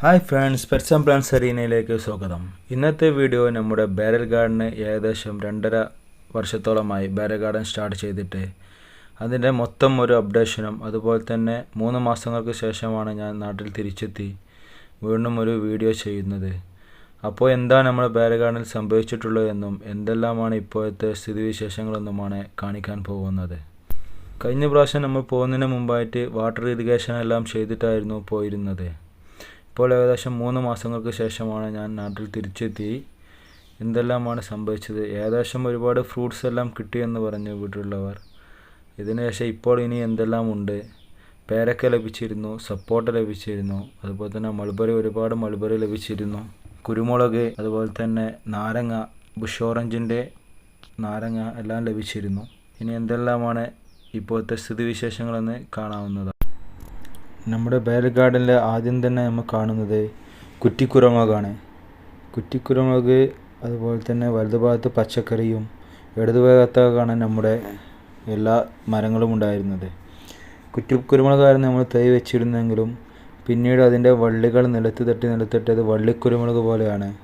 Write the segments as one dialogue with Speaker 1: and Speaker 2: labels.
Speaker 1: Hi friends pets and plants അരീനയിലേക്ക് സ്വാഗതം. ഇന്നത്തെ video നമ്മുടെ ബാരൽ ഗാർഡന് ഏകദേശം രണ്ടര വർഷത്തോളമായി ബാരൽ ഗാർഡൻ സ്റ്റാർട്ട് ചെയ്തിട്ട് അതിന്റെ മൊത്തം ഒരു അപ്ഡേഷനും അതുപോലെ തന്നെ മൂന്ന് മാസങ്ങൾക്ക് ശേഷമാണ് ഞാൻ നാട്ടിൽ തിരിച്ചെത്തി വീണ്ടും ഒരു വീഡിയോ ചെയ്യുന്നത്. അപ്പോൾ എന്താണ് നമ്മുടെ ബാരൽ ഗാർഡനിൽ സംഭവിച്ചിട്ടുള്ളതെന്നും എന്തെല്ലാമാണ് ഇപ്പോഴത്തെ സ്ഥിതിവിശേഷങ്ങളെന്നുമാണ് കാണിക്കാൻ പോകുന്നത്. കഴിഞ്ഞ പ്രാവശ്യം നമ്മൾ പോകുന്നതിന് മുമ്പായിട്ട് വാട്ടർ ഇറിഗേഷൻ എല്ലാം ചെയ്തിട്ടായിരുന്നു പോയിരുന്നത്. ഇപ്പോൾ ഏകദേശം മൂന്ന് മാസങ്ങൾക്ക് ശേഷമാണ് ഞാൻ നാട്ടിൽ തിരിച്ചെത്തി. എന്തെല്ലാമാണ് സംഭവിച്ചത്? ഏകദേശം ഒരുപാട് ഫ്രൂട്ട്സ് എല്ലാം കിട്ടിയെന്ന് പറഞ്ഞു വീട്ടിലുള്ളവർ. ഇതിനുശേഷം ഇപ്പോൾ ഇനി എന്തെല്ലാം ഉണ്ട്? പേരക്ക ലഭിച്ചിരുന്നു സപ്പോട്ട ലഭിച്ചിരുന്നു. അതുപോലെ തന്നെ മൾബറി ഒരുപാട് മൾബറി ലഭിച്ചിരുന്നു. കുരുമുളക് അതുപോലെ തന്നെ നാരങ്ങ ബുഷ് ഓറഞ്ചിന്റെ നാരങ്ങ എല്ലാം ലഭിച്ചിരുന്നു. ഇനി എന്തെല്ലാമാണ് ഇപ്പോഴത്തെ സ്ഥിതിവിശേഷങ്ങളെന്ന് കാണാവുന്നതാണ്. നമ്മുടെ ബേൽ ഗാർഡനിൽ ആദ്യം തന്നെ നമ്മൾ കാണുന്നത് കുറ്റിക്കുരുമുളകാണ്. കുറ്റിക്കുരുമുളക് അതുപോലെ തന്നെ വലതു ഭാഗത്ത് പച്ചക്കറിയും ഇടതു ഇടതുഭാഗത്താണ് നമ്മുടെ എല്ലാ മരങ്ങളും ഉണ്ടായിരുന്നത്. കുറ്റിക്കുരുമുളകായിരുന്നു നമ്മൾ തൈ വെച്ചിരുന്നെങ്കിലും പിന്നീട് അതിന്റെ വള്ളികൾ നിലത്ത് തട്ടി നിലത്ത് തട്ടി അത് വള്ളിക്കുരുമുളക് പോലെയാണ്.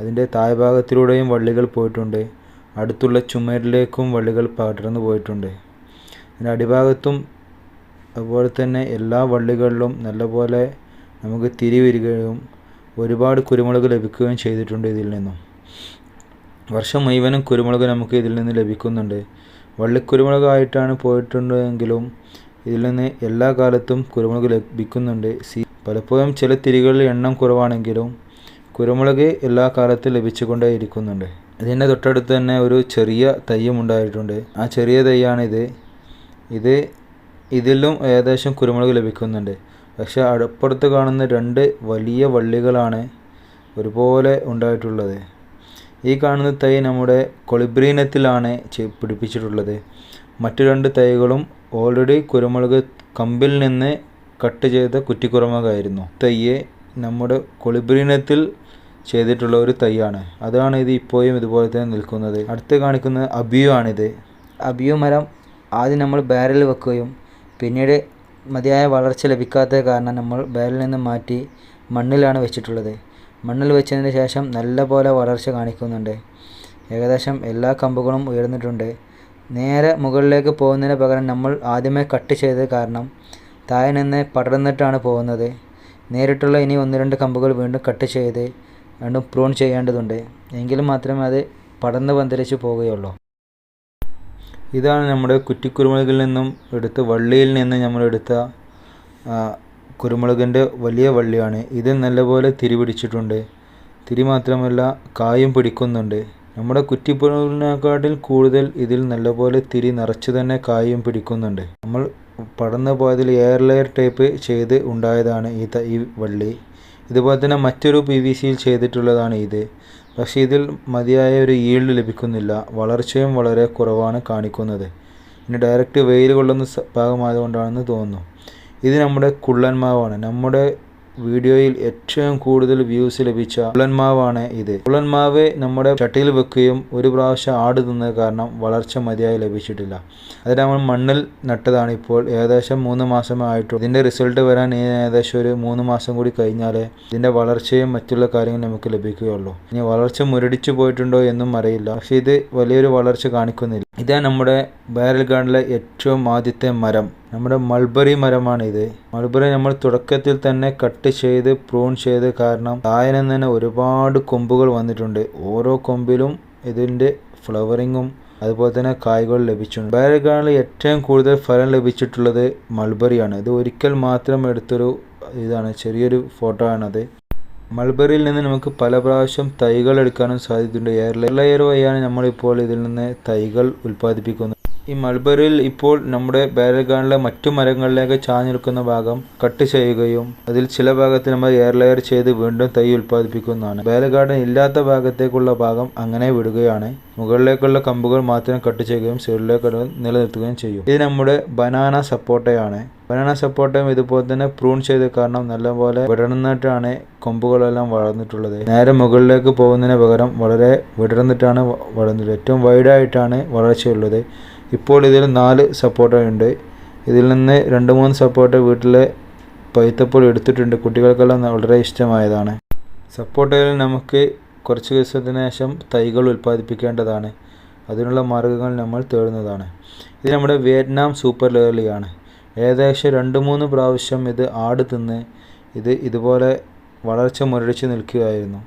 Speaker 1: അതിന്റെ താഴ്ഭാഗത്തിലൂടെയും വള്ളികൾ പോയിട്ടുണ്ട്. അടുത്തുള്ള ചുമരിലേക്കും വള്ളികൾ പടർന്നു പോയിട്ടുണ്ട്. അതിന്റെ അടിഭാഗത്തും അതുപോലെ തന്നെ എല്ലാ വള്ളികളിലും നല്ലപോലെ നമുക്ക് തിരി വരികയും ഒരുപാട് കുരുമുളക് ലഭിക്കുകയും ചെയ്തിട്ടുണ്ട് ഇതിൽ നിന്നും. വർഷം മുഴുവനും കുരുമുളക് നമുക്ക് ഇതിൽ നിന്ന് ലഭിക്കുന്നുണ്ട്. വള്ളിക്കുരുമുളകായിട്ടാണ് പോയിട്ടുണ്ടെങ്കിലും ഇതിൽ നിന്ന് എല്ലാ കാലത്തും കുരുമുളക് ലഭിക്കുന്നുണ്ട്. സി പലപ്പോഴും ചില തിരികളിൽ എണ്ണം കുറവാണെങ്കിലും കുരുമുളക് എല്ലാ കാലത്തും ലഭിച്ചുകൊണ്ടേ ഇരിക്കുന്നുണ്ട്. ഇതിന്റെ തൊട്ടടുത്ത് തന്നെ ഒരു ചെറിയ തയ്യും ഉണ്ടായിട്ടുണ്ട്. ആ ചെറിയ തൈയാണിത്. ഇത് ഇതിലും ഏകദേശം കുരുമുളക് ലഭിക്കുന്നുണ്ട്. പക്ഷേ അപ്പുറത്ത് കാണുന്ന രണ്ട് വലിയ വള്ളികളാണ് ഒരുപോലെ ഉണ്ടായിട്ടുള്ളത്. ഈ കാണുന്ന തൈ നമ്മുടെ കൊളിബ്രീനത്തിലാണ് പിടിപ്പിച്ചിട്ടുള്ളത്. മറ്റു രണ്ട് തൈകളും ഓൾറെഡി കുരുമുളക് കമ്പിൽ നിന്ന് കട്ട് ചെയ്ത കുറ്റിക്കുരുമുളകായിരുന്നു തയ്യെ നമ്മുടെ കൊളിബ്രീനത്തിൽ ചെയ്തിട്ടുള്ള ഒരു തൈയാണ്. അതാണ് ഇത് ഇപ്പോഴും ഇതുപോലെ തന്നെ നിൽക്കുന്നത്. അടുത്ത് കാണിക്കുന്നത് അബിയു ആണിത്
Speaker 2: അബിയു മരം ആദ്യം നമ്മൾ ബാരൽ വെക്കുകയും പിന്നീട് മതിയായ വളർച്ച ലഭിക്കാത്തത് കാരണം നമ്മൾ ബാരലിൽ നിന്ന് മാറ്റി മണ്ണിലാണ് വെച്ചിട്ടുള്ളത്. മണ്ണിൽ വെച്ചതിന് ശേഷം നല്ല പോലെ വളർച്ച കാണിക്കുന്നുണ്ട്. ഏകദേശം എല്ലാ കമ്പുകളും ഉയർന്നിട്ടുണ്ട്. നേരെ മുകളിലേക്ക് പോകുന്നതിന് പകരം നമ്മൾ ആദ്യമേ കട്ട് ചെയ്തത് കാരണം താഴെ നിന്ന് പടർന്നിട്ടാണ് പോകുന്നത്. നേരിട്ടുള്ള ഇനി ഒന്ന് രണ്ട് കമ്പുകൾ വീണ്ടും കട്ട് ചെയ്ത് വീണ്ടും പ്രൂൺ ചെയ്യേണ്ടതുണ്ട്. എങ്കിലും മാത്രമേ അത് പടർന്ന് പന്തലിച്ച് പോവുകയുള്ളൂ
Speaker 1: ഇതാണ് നമ്മുടെ കുറ്റിക്കുരുമുളകിൽ നിന്നും എടുത്ത വള്ളിയിൽ നിന്ന് നമ്മൾ എടുത്ത കുരുമുളകിന്റെ വലിയ വള്ളിയാണ്. ഇത് നല്ലപോലെ തിരി പിടിച്ചിട്ടുണ്ട്. തിരി മാത്രമല്ല കായും പിടിക്കുന്നുണ്ട്. നമ്മുടെ കുറ്റിക്കുരുമുളകിനെക്കാട്ടിൽ കൂടുതൽ ഇതിൽ നല്ലപോലെ തിരി നിറച്ച് തന്നെ കായും പിടിക്കുന്നുണ്ട്. നമ്മൾ പടർന്നു പോയതിൽ എയർ ലെയർ ടൈപ്പ് ചെയ്ത് ഉണ്ടായതാണ് ഈ ഈ വള്ളി. ഇതുപോലെ തന്നെ മറ്റൊരു പി വി സിയിൽ ചെയ്തിട്ടുള്ളതാണ് ഇത്. പക്ഷേ ഇതിൽ മതിയായ ഒരു ഈൽഡ് ലഭിക്കുന്നില്ല. വളർച്ചയും വളരെ കുറവാണ് കാണിക്കുന്നത്. ഇനി ഡയറക്റ്റ് വെയിൽ കൊള്ളുന്ന ഭാഗമായതുകൊണ്ടാണെന്ന് തോന്നുന്നു. ഇത് നമ്മുടെ കുള്ളൻമാവാണ് നമ്മുടെ വീഡിയോയിൽ ഏറ്റവും കൂടുതൽ വ്യൂസ് ലഭിച്ച കുള്ളൻമാവാണ് ഇത്. കുള്ളൻമാവ് നമ്മുടെ ചട്ടിയിൽ വെക്കുകയും ഒരു പ്രാവശ്യം ആട് തിന്നത് കാരണം വളർച്ച മതിയായി ലഭിച്ചിട്ടില്ല. അത് നമ്മൾ മണ്ണിൽ നട്ടതാണ് ഇപ്പോൾ. ഏകദേശം മൂന്ന് മാസമേ ആയിട്ടുള്ളൂ. ഇതിന്റെ റിസൾട്ട് വരാൻ ഏകദേശം ഒരു മൂന്ന് മാസം കൂടി കഴിഞ്ഞാലേ ഇതിന്റെ വളർച്ചയും മറ്റുള്ള കാര്യങ്ങളും നമുക്ക് ലഭിക്കുകയുള്ളൂ. ഇനി വളർച്ച മുരടിച്ചു പോയിട്ടുണ്ടോ എന്നും അറിയില്ല. പക്ഷേ ഇത് വലിയൊരു വളർച്ച കാണിക്കുന്നില്ല. ഇതാണ് നമ്മുടെ ബാരൽ ഗാർഡിലെ ഏറ്റവും ആദ്യത്തെ മരം. നമ്മുടെ മൾബറി മരമാണ് ഇത് മൾബറി നമ്മൾ തുടക്കത്തിൽ തന്നെ കട്ട് ചെയ്ത് പ്രൂൺ ചെയ്ത് കാരണം തായനം തന്നെ ഒരുപാട് കൊമ്പുകൾ വന്നിട്ടുണ്ട്. ഓരോ കൊമ്പിലും ഇതിന്റെ ഫ്ലവറിങ്ങും അതുപോലെ തന്നെ കായ്കൾ ലഭിച്ചിട്ടുണ്ട്. ബാരൽ ഏറ്റവും കൂടുതൽ ഫലം ലഭിച്ചിട്ടുള്ളത് മൾബറിയാണ്. ഇത് ഒരിക്കൽ മാത്രം എടുത്തൊരു ഇതാണ് ചെറിയൊരു ഫോട്ടോ ആണത്. മൾബറിയിൽ നിന്ന് നമുക്ക് പല പ്രാവശ്യം തൈകൾ എടുക്കാനും സാധ്യതയുണ്ട്. എയർ ലെയർ വഴിയാണ് നമ്മളിപ്പോൾ ഇതിൽ നിന്ന് തൈകൾ ഉൽപ്പാദിപ്പിക്കുന്നത്. ഈ മൾബറിയിൽ ഇപ്പോൾ നമ്മുടെ ബാരൽ ഗാർഡനിലെ മറ്റു മരങ്ങളിലേക്ക് ചാഞ്ഞെടുക്കുന്ന ഭാഗം കട്ട് ചെയ്യുകയും അതിൽ ചില ഭാഗത്ത് നമ്മൾ എയർ ലെയർ ചെയ്ത് വീണ്ടും തൈ ഉൽപ്പാദിപ്പിക്കുന്നതാണ്. ബാരൽ ഇല്ലാത്ത ഭാഗത്തേക്കുള്ള ഭാഗം അങ്ങനെ വിടുകയാണ്. മുകളിലേക്കുള്ള കമ്പുകൾ മാത്രം കട്ട് ചെയ്യുകയും സൈഡിലേക്ക് നിലനിർത്തുകയും ചെയ്യും. ഇത് നമ്മുടെ ബനാന സപ്പോട്ടയാണ്. ബനാന സപ്പോട്ടയും ഇതുപോലെ തന്നെ പ്രൂൺ ചെയ്ത് കാരണം നല്ലപോലെ വിടർന്നിട്ടാണ് കൊമ്പുകളെല്ലാം വളർന്നിട്ടുള്ളത്. നേരെ മുകളിലേക്ക് പോകുന്നതിന് പകരം വളരെ വിടർന്നിട്ടാണ് വളർന്നിട്ടുള്ളത് ഏറ്റവും വൈഡായിട്ടാണ് വളർച്ചയുള്ളത്. ഇപ്പോൾ ഇതിൽ നാല് സപ്പോർട്ട ഉണ്ട്. ഇതിൽ നിന്ന് രണ്ട് മൂന്ന് സപ്പോർട്ട് വീട്ടിലെ പൈത്തപ്പോൾ എടുത്തിട്ടുണ്ട്. കുട്ടികൾക്കെല്ലാം വളരെ ഇഷ്ടമായതാണ്. സപ്പോർട്ടുകൾ നമുക്ക് കുറച്ച് ദിവസത്തിന് ശേഷം തൈകൾ ഉൽപ്പാദിപ്പിക്കേണ്ടതാണ്. അതിനുള്ള മാർഗങ്ങൾ നമ്മൾ തേടുന്നതാണ്. ഇത് നമ്മുടെ വിയറ്റ്നാം സൂപ്പർ ലേർലിയാണ് ഏകദേശം രണ്ട് മൂന്ന് പ്രാവശ്യം ഇത് ആട് തിന്ന് ഇത് ഇതുപോലെ വളർച്ച മുരടിച്ച് നിൽക്കുകയായിരുന്നു.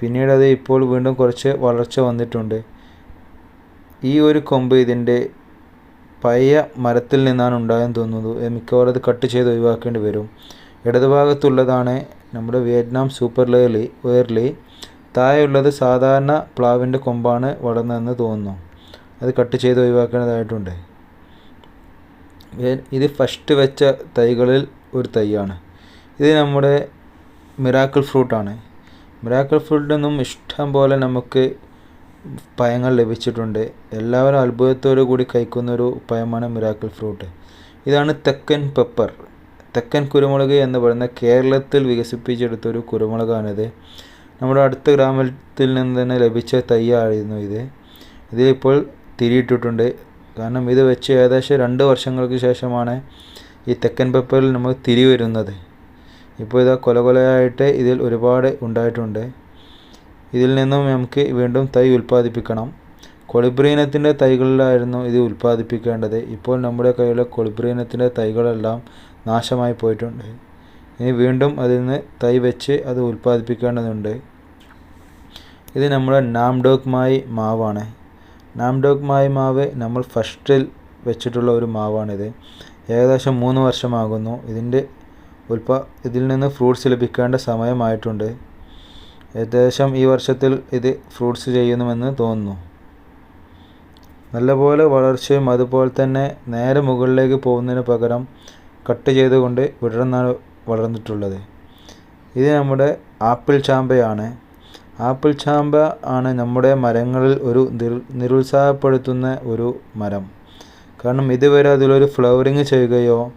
Speaker 1: പിന്നീട് അത് ഇപ്പോൾ വീണ്ടും കുറച്ച് വളർച്ച വന്നിട്ടുണ്ട്. ഈ ഒരു കൊമ്പ് ഇതിന്റെ പഴയ മരത്തിൽ നിന്നാണ് ഉണ്ടായെന്ന് തോന്നുന്നു. മിക്കവാറും അത് കട്ട് ചെയ്ത് ഒഴിവാക്കേണ്ടി വരും. ഇടതുഭാഗത്തുള്ളതാണ് നമ്മുടെ വിയറ്റ്നാം സൂപ്പർ ലേർലി വേർലി. താഴെയുള്ളത് സാധാരണ പ്ലാവിന്റെ കൊമ്പാണ് വളർന്നതെന്ന് തോന്നുന്നു. അത് കട്ട് ചെയ്ത് ഒഴിവാക്കേണ്ടതായിട്ടുണ്ട്. ഇത് ഫസ്റ്റ് വെച്ച തൈകളിൽ ഒരു തൈയാണ്. ഇത് നമ്മുടെ മിറാക്കിൾ ഫ്രൂട്ടാണ്. മിറാക്കിൾ ഫ്രൂട്ടിൽ നിന്നും ഇഷ്ടം പോലെ നമുക്ക് പഴങ്ങൾ ലഭിച്ചിട്ടുണ്ട് എല്ലാവരും അത്ഭുതത്തോടു കൂടി കഴിക്കുന്ന ഒരു പഴമാണ് മിറാക്കിൾ ഫ്രൂട്ട് ഇതാണ് തെക്കൻ പെപ്പർ തെക്കൻ കുരുമുളക് എന്ന് പറയുന്ന കേരളത്തിൽ വികസിപ്പിച്ചെടുത്തൊരു കുരുമുളകാണിത് നമ്മുടെ അടുത്ത ഗ്രാമത്തിൽ നിന്ന് തന്നെ ലഭിച്ച തൈയായിരുന്നു ഇത് ഇതിലിപ്പോൾ തിരിയിട്ടിട്ടുണ്ട് കാരണം ഇത് വെച്ച് ഏകദേശം രണ്ട് വർഷങ്ങൾക്ക് ശേഷമാണ് ഈ തെക്കൻ പെപ്പറിൽ നമുക്ക് തിരി വരുന്നത് ഇപ്പോൾ ഇതാ കൊല കൊലയായിട്ട് ഇതിൽ ഒരുപാട് ഉണ്ടായിട്ടുണ്ട് ഇതിൽ നിന്നും നമുക്ക് വീണ്ടും തൈ ഉൽപ്പാദിപ്പിക്കണം. കൊളിബ്രീനത്തിന്റെ തൈകളിലായിരുന്നു ഇത് ഉൽപ്പാദിപ്പിക്കേണ്ടത്. ഇപ്പോൾ നമ്മുടെ കയ്യിലെ കൊളിബ്രീനത്തിന്റെ തൈകളെല്ലാം നാശമായി പോയിട്ടുണ്ട്. ഇനി വീണ്ടും അതിൽ നിന്ന് തൈ വെച്ച് അത് ഉൽപ്പാദിപ്പിക്കേണ്ടതുണ്ട്. ഇത് നമ്മുടെ നാംഡോക്മായി മാവാണ്. നാംഡോക്മായി മാവ് നമ്മൾ ഫസ്റ്റിൽ വെച്ചിട്ടുള്ള ഒരു മാവാണിത്. ഏകദേശം മൂന്ന് വർഷമാകുന്നു. ഇതിന്റെ ഉൽപാ ഇതിൽ നിന്ന് ഫ്രൂട്ട്സ് ലഭിക്കേണ്ട സമയമായിട്ടുണ്ട്. ഏകദേശം ഈ വർഷത്തിൽ ഇത് ഫ്രൂട്ട്സ് ചെയ്യുന്നുവെന്ന് തോന്നുന്നു. നല്ലപോലെ വളർച്ചയും അതുപോലെ തന്നെ നേരെ മുകളിലേക്ക് പോകുന്നതിന് പകരം കട്ട് ചെയ്തുകൊണ്ട് വിടർന്നാണ് വളർന്നിട്ടുള്ളത്. ഇത് നമ്മുടെ ആപ്പിൾ ചാമ്പയാണ്. ആപ്പിൾ ചാമ്പ ആണ് നമ്മുടെ മരങ്ങളിൽ ഒരു നിരുത്സാഹപ്പെടുത്തുന്ന ഒരു മരം. കാരണം ഇതുവരെ അതിലൊരു ഫ്ലവറിങ് ചെയ്യുകയോ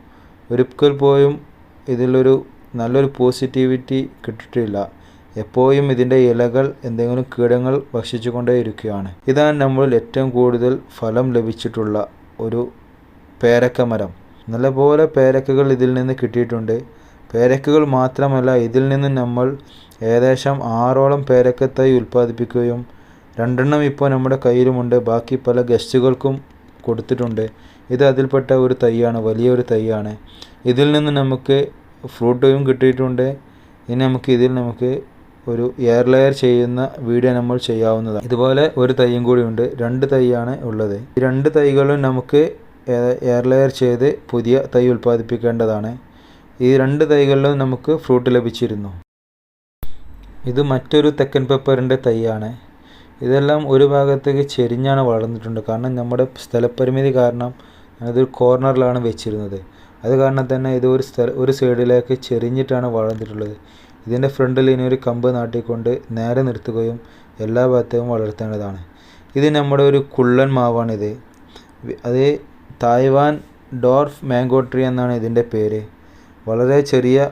Speaker 1: ഒരിക്കൽ പോയും ഇതിലൊരു നല്ലൊരു പോസിറ്റിവിറ്റി കിട്ടിയിട്ടില്ല. എപ്പോഴും ഇതിന്റെ ഇലകൾ എന്തെങ്കിലും കീടങ്ങൾ ഭക്ഷിച്ചു കൊണ്ടേയിരിക്കുകയാണ് ഇതാണ് നമ്മളിൽ ഏറ്റവും കൂടുതൽ ഫലം ലഭിച്ചിട്ടുള്ള ഒരു പേരക്ക മരം. നല്ലപോലെ പേരക്കകൾ ഇതിൽ നിന്ന് കിട്ടിയിട്ടുണ്ട്. പേരക്കകൾ മാത്രമല്ല ഇതിൽ നിന്ന് നമ്മൾ ഏകദേശം ആറോളം പേരക്കത്തൈ ഉൽപ്പാദിപ്പിക്കുകയും രണ്ടെണ്ണം ഇപ്പോൾ നമ്മുടെ കയ്യിലുമുണ്ട്. ബാക്കി പല ഗസ്റ്റുകൾക്കും കൊടുത്തിട്ടുണ്ട്. ഇത് അതിൽപ്പെട്ട ഒരു തൈയാണ് വലിയൊരു തൈയാണ്. ഇതിൽ നിന്ന് നമുക്ക് ഫ്രൂട്ടും കിട്ടിയിട്ടുണ്ട്. ഇനി നമുക്ക് ഇതിൽ നമുക്ക് ഒരു എയർ ലെയർ ചെയ്യുന്ന വീഡിയോ നമ്മൾ ചെയ്യാവുന്നതാണ്. ഇതുപോലെ ഒരു തൈയും കൂടി ഉണ്ട്. രണ്ട് തൈയാണ് ഉള്ളത്. ഈ രണ്ട് തൈകളും നമുക്ക് എയർ ലെയർ ചെയ്ത് പുതിയ തൈ ഉൽപ്പാദിപ്പിക്കേണ്ടതാണ്. ഈ രണ്ട് തൈകളിലും നമുക്ക് ഫ്രൂട്ട് ലഭിച്ചിരുന്നു. ഇത് മറ്റൊരു തെക്കൻ പെപ്പറിന്റെ തൈയാണ്. ഇതെല്ലാം ഒരു ഭാഗത്തേക്ക് ചെരിഞ്ഞാണ് വളർന്നിട്ടുണ്ട്. കാരണം നമ്മുടെ സ്ഥലപരിമിതി കാരണം അതൊരു കോർണറിലാണ് വെച്ചിരുന്നത്. അത് കാരണം തന്നെ ഇത് ഒരു സ്ഥല ഒരു സൈഡിലേക്ക് ചെരിഞ്ഞിട്ടാണ് വളർന്നിട്ടുള്ളത്. ഇതിന്റെ ഫ്രണ്ടിൽ ഇനി ഒരു കമ്പ് നാട്ടിക്കൊണ്ട് നേരെ നിർത്തുകയും എല്ലാ ഭാഗത്തേക്കും വളർത്തേണ്ടതാണ്. ഇത് നമ്മുടെ ഒരു കുള്ളൻ മാവാണിത്. അത് തായ്വാൻ ഡോർഫ് മാംഗോ ട്രീ എന്നാണ് ഇതിന്റെ പേര്. വളരെ ചെറിയ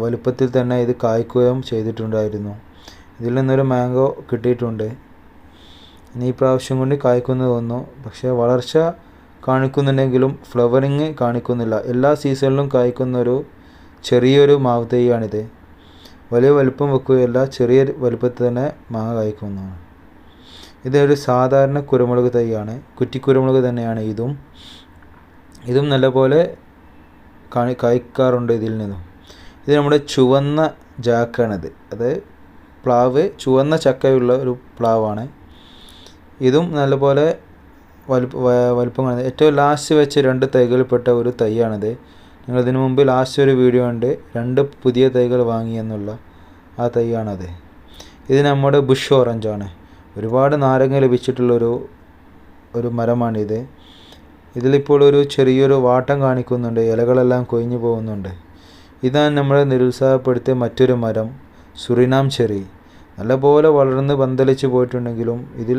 Speaker 1: വലുപ്പത്തിൽ തന്നെ ഇത് കായ്ക്കുകയും ചെയ്തിട്ടുണ്ടായിരുന്നു. ഇതിൽ നിന്നൊരു മാംഗോ കിട്ടിയിട്ടുണ്ട്. ഇനി പ്രാവശ്യം കൊണ്ട് കായ്ക്കുന്നു തോന്നുന്നു. പക്ഷേ വളർച്ച കാണിക്കുന്നുണ്ടെങ്കിലും ഫ്ലവറിങ് കാണിക്കുന്നില്ല. എല്ലാ സീസണിലും കായ്ക്കുന്ന ഒരു ചെറിയൊരു മാവ് തൈയാണിത്. വലിയ വലുപ്പം വെക്കുകയല്ല ചെറിയ വലുപ്പത്തിൽ തന്നെ മാങ്ങ കായ്ക്കുന്നതാണ്. ഇതൊരു സാധാരണ കുരുമുളക് തൈയാണ്. കുറ്റി കുരുമുളക് തന്നെയാണ് ഇതും. ഇതും നല്ലപോലെ കാണി കായ്ക്കാറുണ്ട് ഇതിൽ നിന്നും. ഇത് നമ്മുടെ ചുവന്ന ജാക്കാണിത് അത് പ്ലാവ് ചുവന്ന ചക്കയുള്ള ഒരു പ്ലാവാണ്. ഇതും നല്ലപോലെ വലുപ്പ വലുപ്പം കാണുന്നത് ഏറ്റവും ലാസ്റ്റ് വെച്ച് രണ്ട് തൈകളിൽപ്പെട്ട ഒരു തൈയാണിത്. ഞങ്ങൾ ഇതിനു മുമ്പ് ലാസ്റ്റ് ഒരു വീഡിയോ ഉണ്ട്. രണ്ട് പുതിയ തൈകൾ വാങ്ങിയെന്നുള്ള ആ തൈയാണത്. ഇത് നമ്മുടെ ബുഷ് ഓറഞ്ചാണ് ഒരുപാട് നാരങ്ങ ലഭിച്ചിട്ടുള്ളൊരു ഒരു മരമാണിത്. ഇതിലിപ്പോൾ ഒരു ചെറിയൊരു വാട്ടം കാണിക്കുന്നുണ്ട്. ഇലകളെല്ലാം കൊഴിഞ്ഞു പോകുന്നുണ്ട്. ഇതാണ് നമ്മളെ നിരുത്സാഹപ്പെടുത്തിയ മറ്റൊരു മരം സുറിനാം ചെറി. നല്ലപോലെ വളർന്ന് പന്തലിച്ച് പോയിട്ടുണ്ടെങ്കിലും ഇതിൽ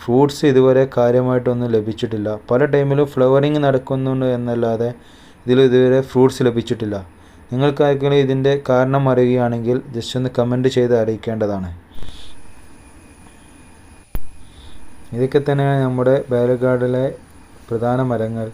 Speaker 1: ഫ്രൂട്ട്സ് ഇതുവരെ കാര്യമായിട്ടൊന്നും ലഭിച്ചിട്ടില്ല. പല ടൈമിലും ഫ്ലവറിങ് നടക്കുന്നുണ്ട് എന്നല്ലാതെ ഇതിൽ ഇതുവരെ ഫ്രൂട്ട്സ് ലഭിച്ചിട്ടില്ല. നിങ്ങൾക്കാർക്കെങ്കിലും ഇതിന്റെ കാരണം അറിയുകയാണെങ്കിൽ ജസ്റ്റ് ഒന്ന് കമന്റ് ചെയ്ത് അറിയിക്കേണ്ടതാണ്. ഇതൊക്കെ തന്നെയാണ് നമ്മുടെ ബാലഗാർഡിലെ പ്രധാന മരങ്ങൾ.